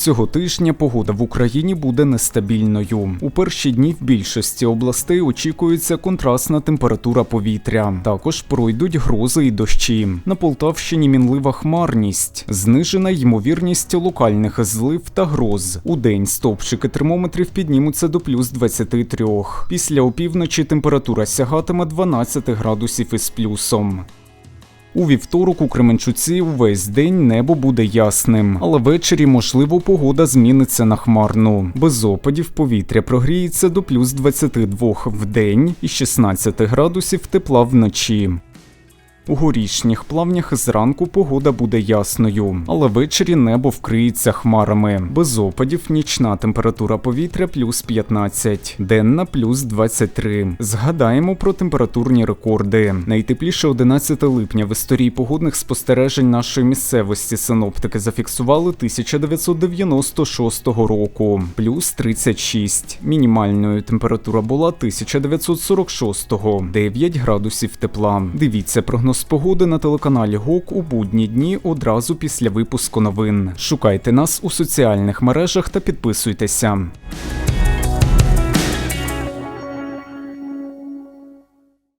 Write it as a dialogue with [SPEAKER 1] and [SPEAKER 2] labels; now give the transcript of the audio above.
[SPEAKER 1] Цього тижня погода в Україні буде нестабільною. У перші дні в більшості областей очікується контрастна температура повітря. Також пройдуть грози і дощі. На Полтавщині мінлива хмарність, знижена ймовірність локальних злив та гроз. У день стовпчики термометрів піднімуться до плюс 23. Після опівночі температура сягатиме 12 градусів із плюсом. У вівторок у Кременчуці увесь день небо буде ясним, але ввечері, можливо, погода зміниться на хмарну. Без опадів повітря прогріється до плюс 22 в день і 16 градусів тепла вночі. У горішніх плавнях зранку погода буде ясною, але ввечері небо вкриється хмарами. Без опадів нічна температура повітря плюс 15, денна плюс 23. Згадаємо про температурні рекорди. Найтепліше 11 липня в історії погодних спостережень нашої місцевості синоптики зафіксували 1996 року, плюс 36. Мінімальною температура була 1946, 9 градусів тепла. Дивіться прогноз погоди на телеканалі ГОК у будні дні одразу після випуску новин. Шукайте нас у соціальних мережах та підписуйтеся.